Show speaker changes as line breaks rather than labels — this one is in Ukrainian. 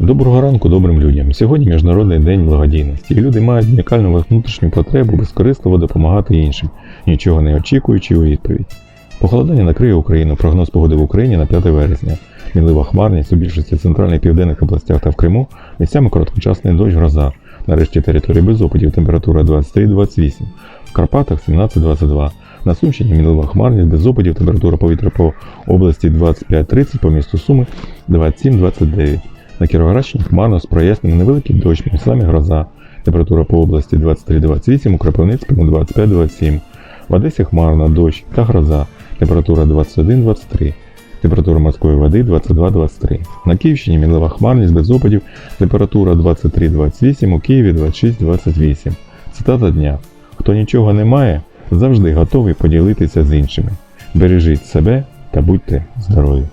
Доброго ранку добрим людям. Сьогодні Міжнародний день благодійності, і люди мають унікальну внутрішню потребу безкорисливо допомагати іншим, нічого не очікуючи у відповідь. Похолодання накриє Україну. Прогноз погоди в Україні на 5 вересня. Мінлива хмарність у більшості центральних південних областях та в Криму, місцями короткочасний дощ гроза. Нарешті території без опадів температура 23-28, в Карпатах 17-22. На Сумщині мінлива хмарність без опадів температура повітря по області 25-30, по місту Суми 27-29. На Кіровоградщині хмарно з проясненням невеликий дощ, місцями гроза. Температура по області 23-28, у Кропивницькому 25-27. В Одесі хмарно, дощ та гроза. Температура 21-23. Температура морської води 22-23. На Київщині мінлива хмарність без опадів. Температура 23-28, у Києві 26-28. Цитата дня. Хто нічого не має, завжди готовий поділитися з іншими. Бережіть себе та будьте здорові!